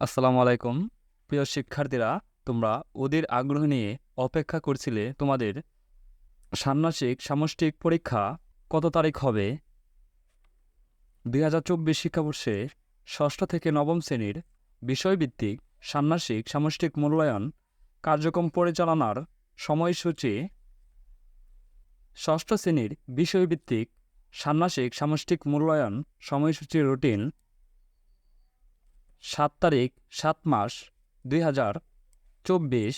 আসসালামু আলাইকুম। প্রিয় শিক্ষার্থীরা, তোমরা ওদের আগ্রহ নিয়ে অপেক্ষা করছিলে তোমাদের ষান্মাসিক সামষ্টিক পরীক্ষা কত তারিখ হবে? দুই হাজার চব্বিশ শিক্ষাবর্ষে ষষ্ঠ থেকে নবম শ্রেণির বিষয়ভিত্তিক ষান্মাসিক সামষ্টিক মূল্যায়ন কার্যক্রম পরিচালনার সময়সূচি ষষ্ঠ শ্রেণির বিষয়ভিত্তিক ষান্মাসিক সামষ্টিক মূল্যায়ন সময়সূচি রুটিন সাত তারিখ, সাত মাস দুই হাজার চব্বিশ।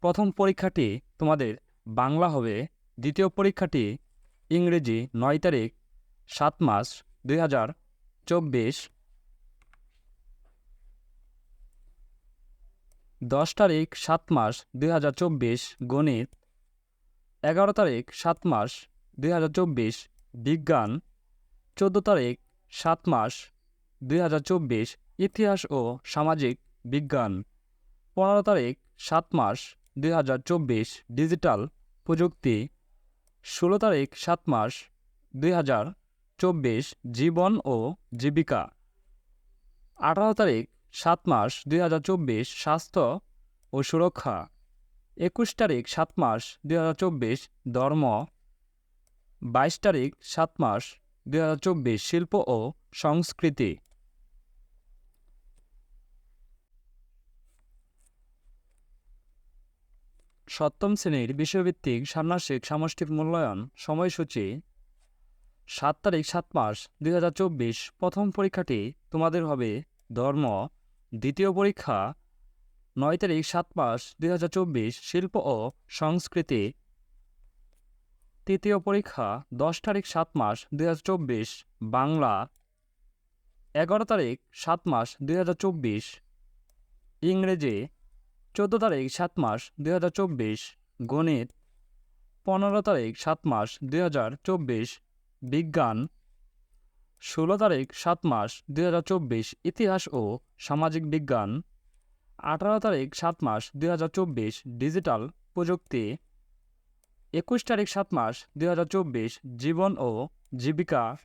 প্রথম পরীক্ষাটি তোমাদের বাংলা হবে, দ্বিতীয় পরীক্ষাটি ইংরেজি নয় তারিখ, সাত মাস দুই হাজার চব্বিশ। দশ তারিখ, সাত মাস দুই হাজার চব্বিশ, গণিত। এগারো তারিখ, সাত মাস দুই হাজার চব্বিশ, বিজ্ঞান। চোদ্দ তারিখ, সাত মাস দুই হাজার চব্বিশ ইতিহাস ও সামাজিক বিজ্ঞান। পনেরো তারিখ, সাত মাস দুই ডিজিটাল প্রযুক্তি। ষোলো তারিখ, সাত মাস দুই জীবন ও জীবিকা। আঠারো তারিখ, সাত মাস দুই স্বাস্থ্য ও সুরক্ষা। একুশ তারিখ, সাত মাস দুই ধর্ম। বাইশ তারিখ, সাত মাস দুই শিল্প ও সংস্কৃতি। সপ্তম শ্রেণির বিষয়ভিত্তিক ষান্মাসিক সামষ্টিক মূল্যায়ন সময়সূচি সাত তারিখ সাত মাস দুই প্রথম পরীক্ষাটি তোমাদের হবে ধর্ম। দ্বিতীয় পরীক্ষা নয় তারিখ সাত মাস দুই শিল্প ও সংস্কৃতি। তৃতীয় পরীক্ষা দশ তারিখ সাত মাস দুই বাংলা। এগারো তারিখ সাত মাস দুই ইংরেজি। চোদ্দ তারিখ, সাত মাস, দুই হাজার চব্বিশ। গণিত, পনেরো তারিখ, সাত মাস, দুই হাজার চব্বিশ। বিজ্ঞান, ষোলো তারিখ, সাত মাস, দুই হাজার চব্বিশ। ইতিহাস ও সামাজিক বিজ্ঞান, আঠারো তারিখ, সাত মাস, দুই হাজার চব্বিশ। ডিজিটাল প্রযুক্তি, একুশ তারিখ, সাত মাস, দুই হাজার চব্বিশ। জীবন ও জীবিকা,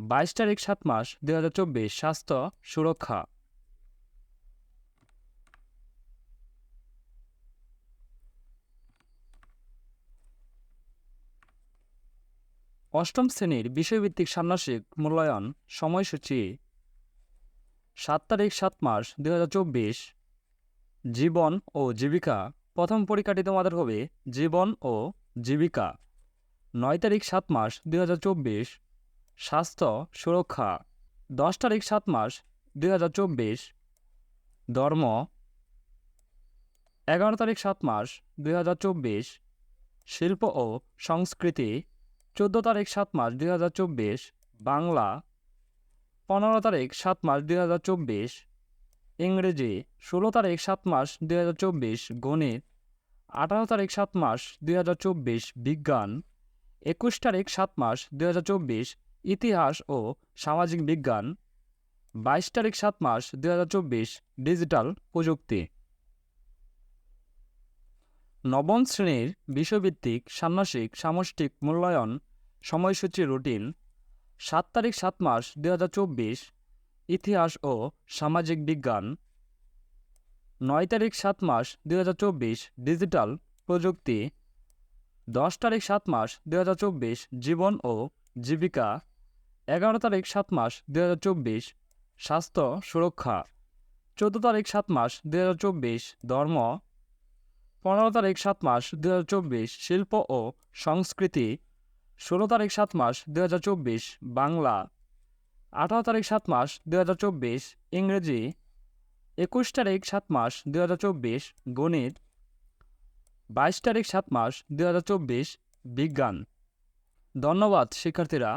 বাইশ তারিখ, সাত মাস, দুই হাজার চব্বিশ। স্বাস্থ্য সুরক্ষা। অষ্টম শ্রেণির বিষয়ভিত্তিক ষান্মাসিক মূল্যায়ন সময়সূচি সাত তারিখ সাত হাজার চব্বিশ। জীবন ও জীবিকা। প্রথম পরীক্ষাটি তোমাদের হবে জীবন ও জীবিকা। নয় তারিখ সাত মাস দুই হাজার চব্বিশ। স্বাস্থ্য সুরক্ষা। দশ তারিখ সাত মাস দুই হাজার চব্বিশ। ধর্ম। এগারো তারিখ সাত মাস দুই হাজার চব্বিশ। শিল্প ও সংস্কৃতি। চোদ্দ তারিখ সাত মাস দুই হাজার চব্বিশ, বাংলা পনেরো তারিখ সাত মাস দুই হাজার চব্বিশ, ইংরেজি ষোলো তারিখ সাত মাস দুই হাজার চব্বিশ, গণিত আঠারো তারিখ সাত মাস দুই হাজার চব্বিশ, বিজ্ঞান একুশ তারিখ সাত মাস দুই হাজার চব্বিশ, ইতিহাস ও সামাজিক বিজ্ঞান বাইশ তারিখ সাত মাস দুই হাজার চব্বিশ, ডিজিটাল প্রযুক্তি। নবম শ্রেণির বিষয়ভিত্তিক ষান্মাসিক সামষ্টিক মূল্যায়ন সময়সূচি রুটিন, সাত তারিখ সাত মাস দুই ইতিহাস ও সামাজিক বিজ্ঞান। নয় তারিখ সাত মাস দুই ডিজিটাল প্রযুক্তি। দশ তারিখ সাত মাস দুই জীবন ও জীবিকা। এগারো তারিখ সাত মাস দুই স্বাস্থ্য সুরক্ষা। চোদ্দ তারিখ সাত মাস দুই ধর্ম। পনেরো তারিখ সাত মাস হাজার চব্বিশ শিল্প ও সংস্কৃতি, ষোলো তারিখ সাত মাস হাজার চব্বিশ বাংলা, আঠারো তারিখ সাত মাস হাজার চব্বিশ ইংরেজি, একুশ তারিখ সাত মাস হাজার চব্বিশ গণিত, বাইশ তারিখ সাত মাস হাজার চব্বিশ বিজ্ঞান। ধন্যবাদ, শিক্ষার্থীরা।